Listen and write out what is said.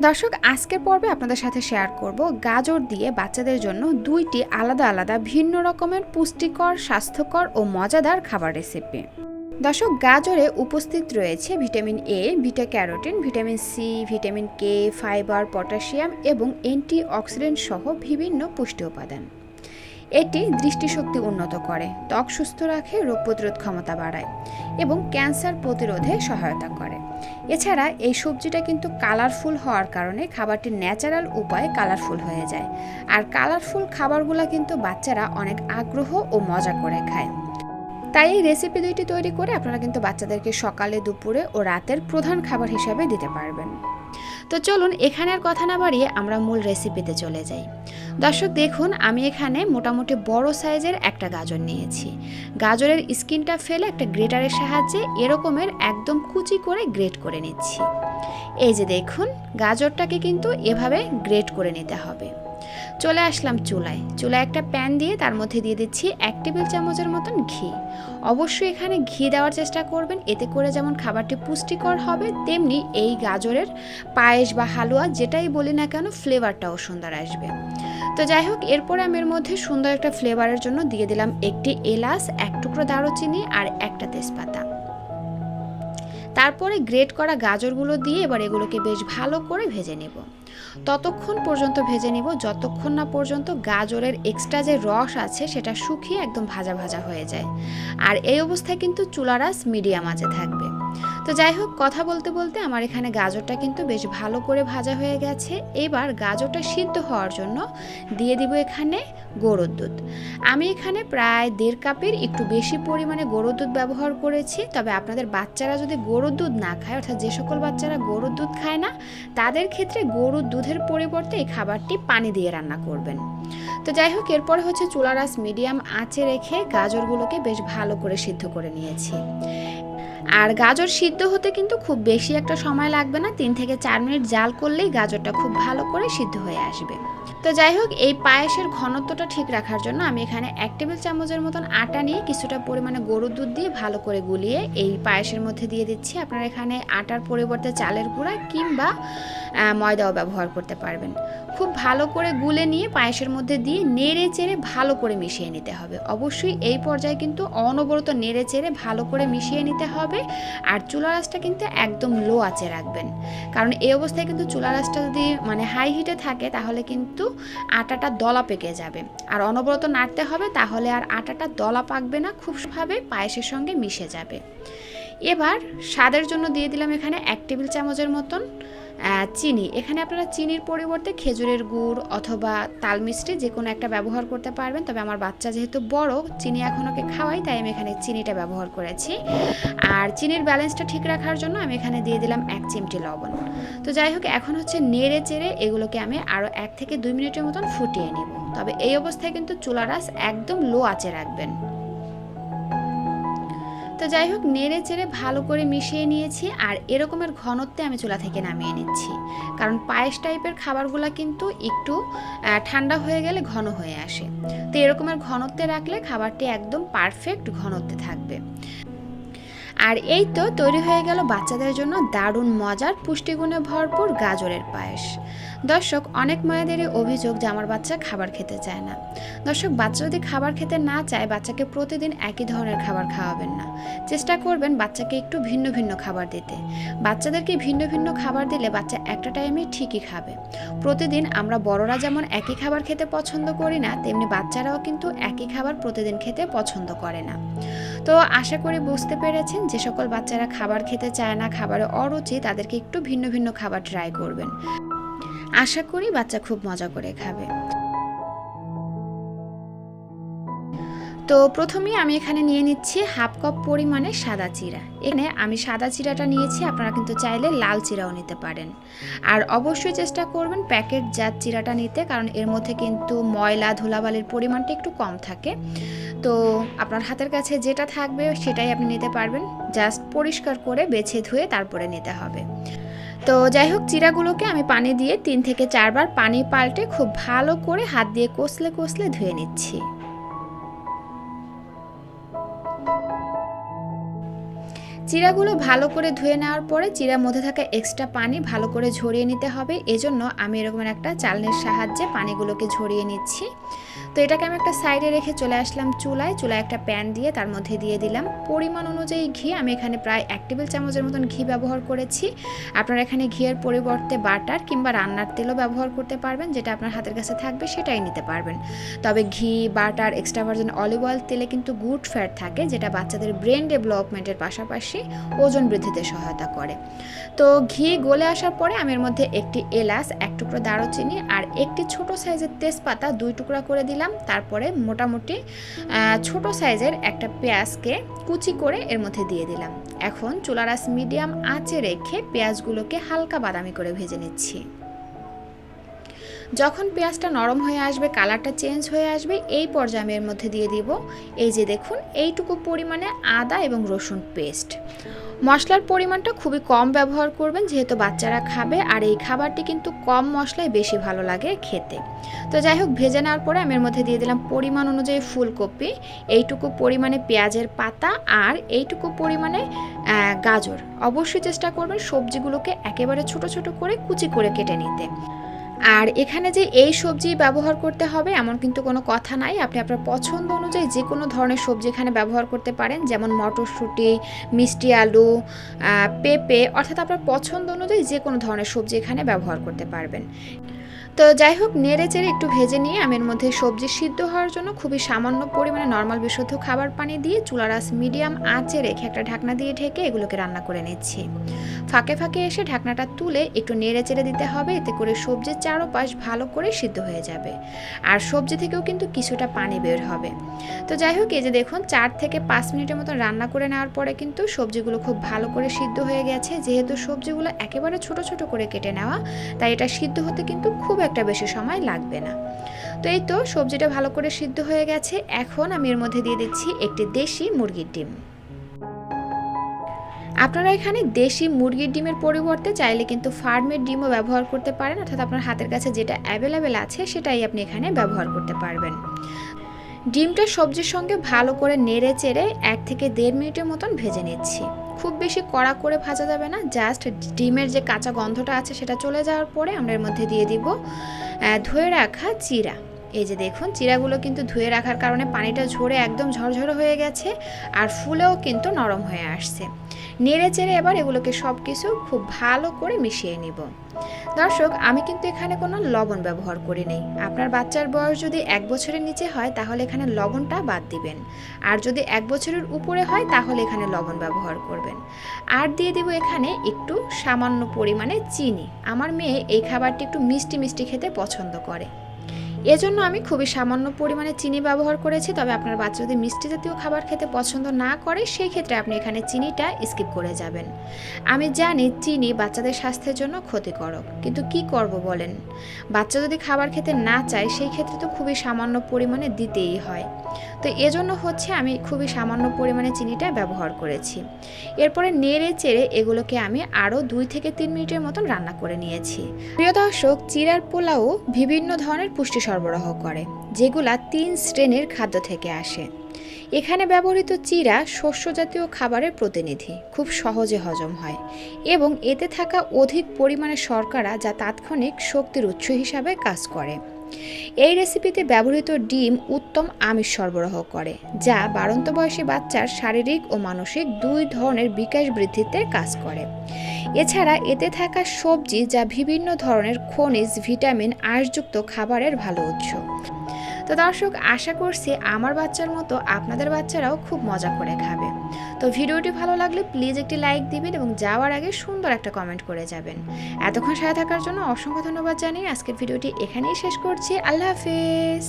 দর্শক, আজকের পর্বে আপনাদের সাথে শেয়ার করব গাজর দিয়ে বাচ্চাদের জন্য দুইটি আলাদা আলাদা ভিন্ন রকমের পুষ্টিকর, স্বাস্থ্যকর ও মজাদার খাবার রেসিপি দর্শক, গাজরে উপস্থিত রয়েছে vitamin A beta carotene, vitamin C vitamin K fibre, potassium এবং অ্যান্টি অক্সিডেন্ট সহ বিভিন্ন পুষ্টি উপাদান। এটি দৃষ্টিশক্তি উন্নত করে, ত্বক সুস্থ রাখে, রোগ প্রতিরোধ ক্ষমতা বাড়ায় এবং ক্যান্সার প্রতিরোধে সহায়তা করে। এছাড়া এই সবজিটা কিন্তু কালারফুল হওয়ার কারণে খাবারটি ন্যাচারাল উপায়ে কালারফুল হয়ে যায়। আর কালারফুল খাবারগুলো কিন্তু বাচ্চারা অনেক আগ্রহ ও মজা করে খায়। তাই এই রেসিপি দুইটি তৈরি করে আপনারা কিন্তু বাচ্চাদেরকে সকালে, দুপুরে ও রাতের প্রধান খাবার হিসাবে দিতে পারবেন। তো চলুন এখানের কথা না বাড়িয়ে আমরা মূল রেসিপিতে চলে যাই। দর্শক, দেখুন, আমি এখানে মোটামুটি বড় সাইজের একটা গাজর নিয়েছি। গাজরের স্কিনটা ফেলে একটা গ্রেটারের সাহায্যে এরকমের একদম কুচি করে গ্রেট করে নিচ্ছি। এই যে দেখুন, গাজরটাকে কিন্তু এভাবে গ্রেট করে নিতে হবে। চলে আসলাম চুলায়। চুলায় একটা প্যান দিয়ে তার মধ্যে দিয়ে দিচ্ছি এক টেবিল চামচের মতন ঘি। অবশ্যই এখানে ঘি দেওয়ার চেষ্টা করবেন, এতে করে যেমন খাবারটি পুষ্টিকর হবে, তেমনি এই গাজরের পায়েস বা হালুয়া যেটাই বলি না কেন ফ্লেভারটাও সুন্দর আসবে। তো যাই হোক, এরপরে আমি এর মধ্যে সুন্দর একটা ফ্লেভারের জন্য দিয়ে দিলাম একটি এলাচ, এক টুকরো দারুচিনি আর একটা তেজপাতা। তারপরে গ্রেট করা গাজরগুলো দিয়ে এবার এগুলোকে বেশ ভালো করে ভেজে নেব। ততক্ষণ পর্যন্ত ভেজে নেব, যতক্ষণ না পর্যন্ত গাজরের এক্সট্রা যে রস আছে সেটা শুকিয়ে একদম ভাজা ভাজা হয়ে যায়। আর এই অবস্থায় কিন্তু চুলারাস মিডিয়াম আছে থাকবে। তো যাই হোক, কথা বলতে বলতে আমার এখানে গাজরটা কিন্তু বেশ ভালো করে ভাজা হয়ে গেছে। এবার গাজরটা সিদ্ধ হওয়ার জন্য দিয়ে দিব এখানে গরুর দুধ। আমি এখানে প্রায় দেড় কাপের একটু বেশি পরিমাণে গরুর দুধ ব্যবহার করেছি, তবে আপনাদের বাচ্চারা যদি গরুর দুধ না খায়, অর্থাৎ যে সকল বাচ্চারা গরুর দুধ খায় না, তাদের ক্ষেত্রে গরুর দুধের পরিবর্তে এই খাবারটি পানি দিয়ে রান্না করবেন। তো যাই হোক, এরপরে হচ্ছে চুলারাস মিডিয়াম আঁচে রেখে গাজরগুলোকে বেশ ভালো করে সিদ্ধ করে নিয়েছি। আর গাজর সিদ্ধ হতে কিন্তু খুব বেশি একটা সময় লাগবে না। তিন থেকে চার মিনিট জাল করলেই গাজরটা খুব ভালো করে সিদ্ধ হয়ে আসবে। তো যাই হোক, এই পায়েসের ঘনত্বটা ঠিক রাখার জন্য আমি এখানে এক টেবিল চামচের মতন আটা নিয়ে কিছুটা পরিমাণে গরুর দুধ দিয়ে ভালো করে গুলিয়ে এই পায়েসের মধ্যে দিয়ে দিচ্ছি। আপনারা এখানে আটার পরিবর্তে চালের গুঁড়া কিংবা ময়দাও ব্যবহার করতে পারবেন। খুব ভালো করে গুলে নিয়ে পায়েসের মধ্যে দিয়ে নেড়ে চেড়ে ভালো করে মিশিয়ে নিতে হবে। অবশ্যই এই পর্যায়ে কিন্তু অনবরত নেড়ে চেড়ে ভালো করে মিশিয়ে নিতে হবে আর চুলা রাসটা কিন্তু একদম লো আঁচে রাখবেন। কারণ এই অবস্থায় কিন্তু চুলা রাসটা যদি মানে হাই হিটে থাকে তাহলে কিন্তু আটাটা দলা পেকে যাবে। আর অনবরত নাড়তে হবে তাহলে আর আটাটা দলা পাকবে না খুবভাবে পায়েসের সঙ্গে মিশে যাবে। এবার স্বাদের জন্য দিয়ে দিলাম এখানে এক টেবিল চামচের মতন চিনি। এখানে আপনারা চিনির পরিবর্তে খেজুরের গুড় অথবা তাল মিষ্টি যে কোনো একটা ব্যবহার করতে পারবেন। তবে আমার বাচ্চা যেহেতু বড়, চিনি এখন ওকে খাওয়াই, তাই আমি এখানে চিনিটা ব্যবহার করেছি। আর চিনির ব্যালেন্সটা ঠিক রাখার জন্য আমি এখানে দিয়ে দিলাম এক চিমটি লবণ। তো যাই হোক, এখন হচ্ছে নেড়ে চেড়ে এগুলোকে আমি আরও এক থেকে দুই মিনিটের মতন ফুটিয়ে নেব। তবে এই অবস্থায় কিন্তু চুলা রাস একদম লো আঁচে রাখবেন। তো যাই হোক, নেড়ে চেড়ে ভালো করে মিশিয়ে নিয়েছি আর এরকমের ঘনত্বে আমি চুলা থেকে নামিয়ে নিচ্ছি। কারণ পায়েস টাইপের খাবারগুলো কিন্তু একটু ঠান্ডা হয়ে গেলে ঘন হয়ে আসে। তো এরকমের ঘনত্বে রাখলে খাবারটি একদম পারফেক্ট ঘনত্বে থাকবে। আর এই তো তৈরি হয়ে গেল বাচ্চাদের জন্য দারুণ মজার পুষ্টিগুণে ভরপুর গাজরের পায়েস। দর্শক, অনেক মায়েদেরই অভিযোগ যে আমার বাচ্চা খাবার খেতে চায় না। দর্শক, বাচ্চা যদি খাবার খেতে না চায়, বাচ্চাকে প্রতিদিন একই ধরনের খাবার খাওয়াবেন না। চেষ্টা করবেন বাচ্চাকে একটু ভিন্ন ভিন্ন খাবার দিতে। বাচ্চাদেরকে ভিন্ন ভিন্ন খাবার দিলে বাচ্চা একটা টাইমে ঠিকই খাবে। প্রতিদিন আমরা বড়রা যেমন একই খাবার খেতে পছন্দ করি না, তেমনি বাচ্চারাও কিন্তু একই খাবার প্রতিদিন খেতে পছন্দ করে না। তো আশা করি বুঝতে পেরেছেন, যে সকল বাচ্চারা খাবার খেতে চায় না, খাবারে অরুচি, তাদেরকে একটু ভিন্ন ভিন্ন খাবার ট্রাই করবেন। আশা করি বাচ্চা খুব মজা করে খাবে। তো প্রথমেই আমি এখানে নিয়ে নিচ্ছি হাফ কাপ পরিমাণে সাদা চিরা এখানে আমি সাদা চিরাটা নিয়েছি, আপনারা কিন্তু চাইলে লাল চিরাও নিতে পারেন। আর অবশ্যই চেষ্টা করবেন প্যাকেট জাত চিরাটা নিতে, কারণ এর মধ্যে কিন্তু ময়লা, ধুলাবালির পরিমাণটা একটু কম থাকে। তো আপনার হাতের কাছে যেটা থাকবে সেটাই আপনি নিতে পারবেন। জাস্ট পরিষ্কার করে বেছে ধুয়ে তারপরে নিতে হবে। তো যাই হোক, চিরাগুলোকে আমি পানি দিয়ে তিন থেকে চারবার পানি পাল্টে খুব ভালো করে হাত দিয়ে কষলে কষলে ধুয়ে নিচ্ছি। চিরাগুলো ভালো করে ধুয়ে নেওয়ার পরে চিরার মধ্যে থাকা এক্সট্রা পানি ভালো করে ঝরিয়ে নিতে হবে। এজন্য আমি এরকম একটা চালনির সাহায্যে পানিগুলোকে ঝরিয়ে নিচ্ছি। তো এটাকে আমি একটা সাইডে রেখে চলে আসলাম চুলায়। চুলায় একটা প্যান দিয়ে তার মধ্যে দিয়ে দিলাম। পরিমাণ অনুযায়ী ঘি, আমি এখানে প্রায় এক টেবিল চামচের মতন ঘি ব্যবহার করেছি। আপনারা এখানে ঘিয়ের পরিবর্তে বাটার কিংবা রান্নার তেলও ব্যবহার করতে পারবেন, যেটা আপনার হাতের কাছে থাকবে সেটাই নিতে পারবেন। তবে ঘি, butter extra virgin olive oil তেলে কিন্তু গুড ফ্যাট থাকে, যেটা বাচ্চাদের ব্রেন ডেভেলপমেন্টের পাশাপাশি ওজন বৃদ্ধিতে সহায়তা করে। তো ঘি গলে আসার পরে আমি এর মধ্যে একটি এলাচ, এক টুকরো দারুচিনি আর একটি ছোট সাইজের তেজপাতা দুই টুকরা করে দিলাম। তারপরে মোটামুটি ছোট সাইজের একটা পেঁয়াজকে কুচি করে এর মধ্যে দিয়ে দিলাম। এখন চুলারাস মিডিয়াম আঁচে রেখে পেঁয়াজগুলোকে হালকা বাদামি করে ভেজে নিচ্ছি। যখন পেঁয়াজটা নরম হয়ে আসবে, কালারটা চেঞ্জ হয়ে আসবে, এই পর্যায়ে আমি এর মধ্যে দিয়ে দিব। এই যে দেখুন, এইটুকু পরিমাণে আদা এবং রসুন পেস্ট। মশলার পরিমাণটা খুবই কম ব্যবহার করবেন, যেহেতু বাচ্চারা খাবে, আর এই খাবারটি কিন্তু কম মশলায় বেশি ভালো লাগে খেতে। তো যাই হোক, ভেজে নেওয়ার পরে আমি এর মধ্যে দিয়ে দিলাম পরিমাণ অনুযায়ী ফুলকপি, এইটুকু পরিমাণে পেঁয়াজের পাতা আর এইটুকু পরিমাণে গাজর। অবশ্যই চেষ্টা করবেন সবজিগুলোকে একেবারে ছোট ছোট করে কুচি করে কেটে নিতে। আর এখানে যে এই সবজি ব্যবহার করতে হবে, এমন কিন্তু কোনো কথা নাই। আপনি আপনার পছন্দ অনুযায়ী যে কোনো ধরনের সবজি এখানে ব্যবহার করতে পারেন, যেমন মটরশুঁটি, মিষ্টি আলু পেঁপে, অর্থাৎ আপনার পছন্দ অনুযায়ী যে কোনো ধরনের সবজি এখানে ব্যবহার করতে পারবেন। তো যাই হোক, নেড়ে চেড়ে একটু ভেজে নিয়ে আমি এর মধ্যে সবজি সিদ্ধ হওয়ার জন্য খুবই সামান্য পরিমাণে নর্মাল বিশুদ্ধ খাবার পানি দিয়ে চুলারাস মিডিয়াম আঁচে রেখে একটা ঢাকনা দিয়ে ঢেকে এগুলোকে রান্না করে নিচ্ছি। ফাঁকে ফাঁকে এসে ঢাকনাটা তুলে একটু নেড়ে চেড়ে দিতে হবে, এতে করে সবজির চারোপাশ ভালো করে সিদ্ধ হয়ে যাবে। আর সবজি থেকেও কিন্তু কিছুটা পানি বের হবে। তো যাই হোক, এই যে দেখুন, চার থেকে পাঁচ মিনিটের মতো রান্না করে নেওয়ার পরে কিন্তু সবজিগুলো খুব ভালো করে সিদ্ধ হয়ে গেছে। যেহেতু সবজিগুলো একেবারে ছোট ছোট করে কেটে নেওয়া, তাই এটা সিদ্ধ হতে কিন্তু খুব একটা বেশি সময় লাগবে না। তো এই তো সবজিটা ভালো করে সিদ্ধ হয়ে গেছে। এখন আমি এর মধ্যে দিয়ে দিচ্ছি একটি দেশি মুরগির ডিম। আপনারা এখানে দেশি মুরগির ডিমের পরিবর্তে চাইলে কিন্তু ফার্মের ডিমও ব্যবহার করতে পারেন, অর্থাৎ আপনার হাতের কাছে যেটা অ্যাভেলেবেল আছে সেটাই আপনি এখানে ব্যবহার করতে পারবেন। ডিমটা সবজির সঙ্গে ভালো করে নেড়ে চেড়ে এক থেকে দেড় মিনিটের মতন ভেজে নিচ্ছি। খুব বেশি কড়া করে ভাজা যাবে না জাস্ট ডিমের যে কাঁচা গন্ধটা আছে সেটা চলে যাওয়ার পরে আমরা এর মধ্যে দিয়ে দিব ধুয়ে রাখা চিরা। এই যে দেখুন, চিরাগুলো কিন্তু ধুয়ে রাখার কারণে পানিটা ঝরে একদম ঝরঝরে হয়ে গেছে, আর ফুলেও কিন্তু নরম হয়ে আসছে। নেড়ে চেড়ে এবার এগুলোকে সব কিছু খুব ভালো করে মিশিয়ে নিব। দর্শক, আমি কিন্তু এখানে কোনো লবণ ব্যবহার করি নেই। আপনার বাচ্চার বয়স যদি এক বছরের নিচে হয়, তাহলে এখানে লবণটা বাদ দিবেন। আর যদি এক বছরের উপরে হয়, তাহলে এখানে লবণ ব্যবহার করবেন। আর দিয়ে দেবো এখানে একটু সামান্য পরিমাণে চিনি। আমার মেয়ে এই খাবারটি একটু মিষ্টি মিষ্টি খেতে পছন্দ করে। এজন্য আমি খুবই সামান্য পরিমাণে চিনি ব্যবহার করেছি, তবে আপনার বাচ্চা যদি মিষ্টি জাতীয় খাবার খেতে পছন্দ না করে সেই ক্ষেত্রে আপনি এখানে চিনিটা স্কিপ করে যাবেন। আমি জানি চিনি বাচ্চাদের স্বাস্থ্যের জন্য ক্ষতিকারক কিন্তু কি করব বলেন? বাচ্চা যদি খাবার খেতে না চায় সেই ক্ষেত্রে তো খুবই সামান্য পরিমাণে দিতেই হয়। তো এজন্য হচ্ছে আমি খুবই সামান্য পরিমাণে চিনিটা ব্যবহার করেছি। এরপরে নেড়ে চেড়ে এগুলোকে আমি আরও দুই থেকে তিন মিনিটের মতন রান্না করে নিয়েছি। প্রিয় দর্শক, চিরার পোলাও বিভিন্ন ধরনের পুষ্টি সরবরাহ করে, যেগুলা তিন শ্রেণির খাদ্য থেকে আসে। এখানে ব্যবহৃত চিরা শস্য জাতীয় খাবারের প্রতিনিধি, খুব সহজে হজম হয় এবং এতে থাকা অধিক পরিমাণে শর্করা যা তাৎক্ষণিক শক্তির উৎস হিসাবে কাজ করে। এই রেসিপিতে ব্যবহৃত ডিম উত্তম আমিষ সরবরাহ করে, যা বাড়ন্ত বয়সী বাচ্চার শারীরিক ও মানসিক দুই ধরনের বিকাশ বৃদ্ধিতে কাজ করে। এছাড়া এতে থাকা সবজি যা বিভিন্ন ধরনের খনিজ, ভিটামিন আঁশযুক্ত খাবারের ভালো উৎস। তো দর্শক, আশা করছি আমার বাচ্চার মতো আপনাদের বাচ্চারাও খুব মজা করে খাবে। তো ভিডিওটি ভালো লাগলে প্লিজ একটি লাইক দিবেন এবং যাওয়ার আগে সুন্দর একটা কমেন্ট করে যাবেন। এতক্ষণ সাথে থাকার জন্য অসংখ্য ধন্যবাদ জানিয়ে আজকের ভিডিওটি এখানেই শেষ করছি। আল্লাহ হাফেজ।